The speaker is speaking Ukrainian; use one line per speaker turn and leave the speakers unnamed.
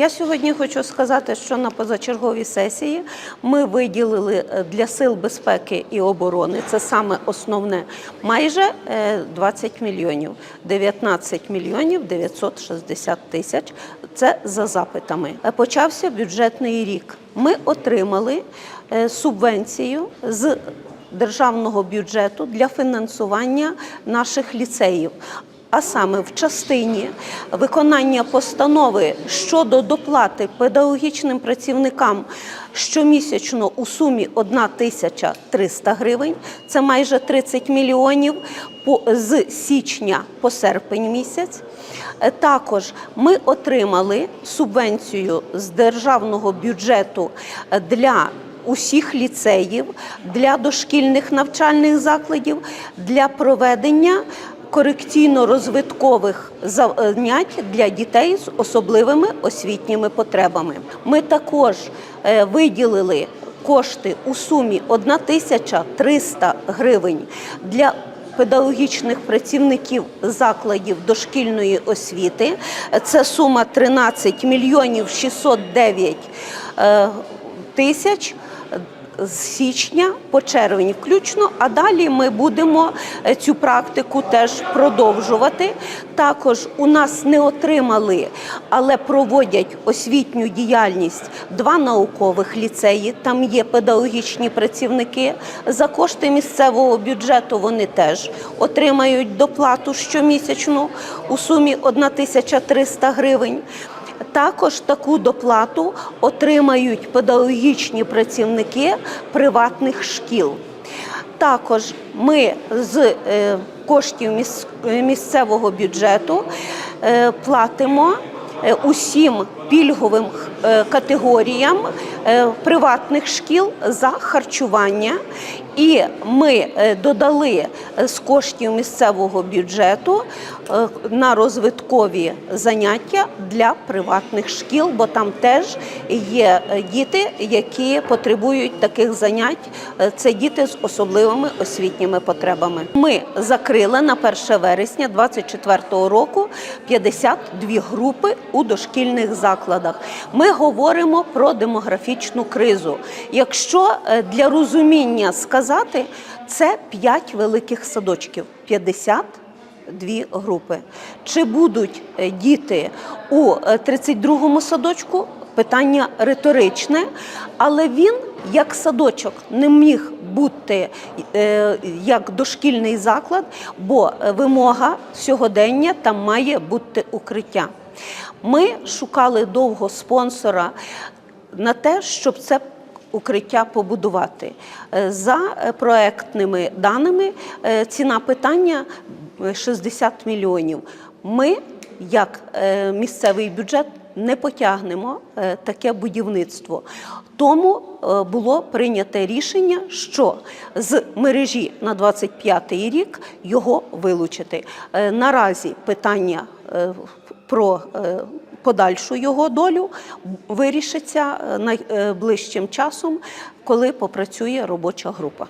Я сьогодні хочу сказати, що на позачерговій сесії ми виділили е, для сил безпеки і оборони, це саме основне, майже е, 20 мільйонів, 19 мільйонів 960 тисяч. Це за запитами. Е, Почався бюджетний рік. Ми отримали е, субвенцію з державного бюджету для фінансування наших ліцеїв. А саме в частині виконання постанови щодо доплати педагогічним працівникам щомісячно у сумі 1 тисяча 300 гривень, це майже 30 мільйонів з січня по серпень місяць. Е, Також ми отримали субвенцію з державного бюджету е, для усіх ліцеїв, для дошкільних навчальних закладів, для проведення корекційно-розвиткових занять для дітей з особливими освітніми потребами. Ми також е, виділили кошти у сумі 1300 гривень для педагогічних працівників закладів дошкільної освіти. Це сума 13 мільйонів 609 е, тисяч з січня по червень включно, а далі ми будемо е, цю практику теж продовжувати. Також у нас не отримали, але проводять освітню діяльність два наукових ліцеї. Там є педагогічні працівники. За кошти місцевого бюджету вони теж отримають доплату щомісячну у сумі 1300 гривень. Також таку доплату отримають педагогічні працівники приватних шкіл. Також ми з е, коштів міс- місцевого бюджету е, платимо е, усім пільговим е, категоріям е, приватних шкіл за харчування. І ми е, додали з коштів місцевого бюджету на розвиткові заняття для приватних шкіл, бо там теж є діти, які потребують таких занять. Це діти з особливими освітніми потребами. Ми закрили на 1 вересня 2024 року 52 групи у дошкільних закладах. Ми говоримо про демографічну кризу. Якщо е, для розуміння сказати, це 5 великих садочків, 50 дві групи. Чи будуть е, діти у е, 32-му садочку? Питання риторичне, але він як садочок не міг бути е, як дошкільний заклад, бо е, вимога сьогодення там має бути укриття. Ми шукали довго спонсора на те, щоб це укриття побудувати. Е, За е, проектними даними е, ціна питання е, 60 мільйонів. Ми, як місцевий бюджет, не потягнемо таке будівництво. Тому було прийнято рішення, що з мережі на 25 рік його вилучити. Наразі питання про е, подальшу його долю вирішиться е, найближчим часом, коли попрацює робоча група.